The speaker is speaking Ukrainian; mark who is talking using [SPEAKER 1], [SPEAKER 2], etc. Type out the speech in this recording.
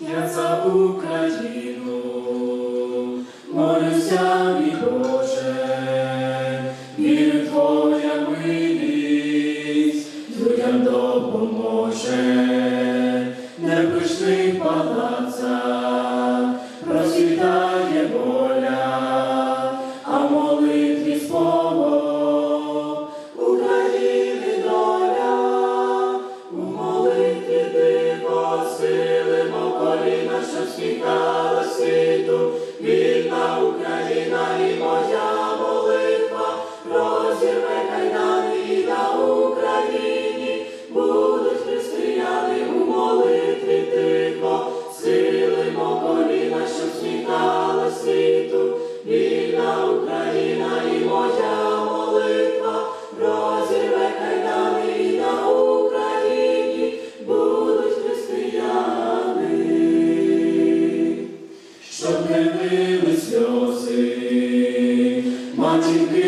[SPEAKER 1] я за Україну, молюся, мій Боже, вірю твоя милість, людям допоможе. Марина, що світа. to be.